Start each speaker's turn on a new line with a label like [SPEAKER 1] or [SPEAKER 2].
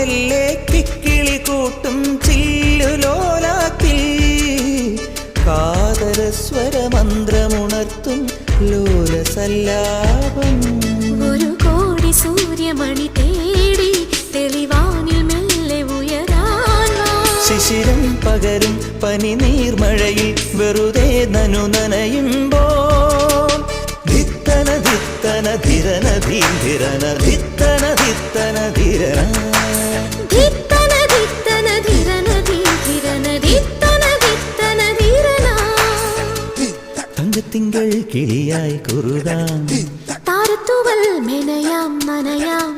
[SPEAKER 1] മെല്ലെ കിക്കിളി കൂട്ടും ചില്ലുലോലാത്തിൽ കാതരസ്വര മന്ത്രമുണർത്തും ലോലസല്ലാപം. ഒരു
[SPEAKER 2] കോടി സൂര്യമണി തേടി തെളിവാനിൽ മെല്ലെ ഉയരാൻ
[SPEAKER 1] ശിശിരം പകരും പനി നീർമഴയിൽ വെറുതെ നനു നനയുമ്പോ ധിത്തന ധിത്തന ധിരന ധീ ധിത്തന திங்கள் கிளியாய் குருதான்.
[SPEAKER 2] தாரத்துவல் மெனையாம் மனையாம்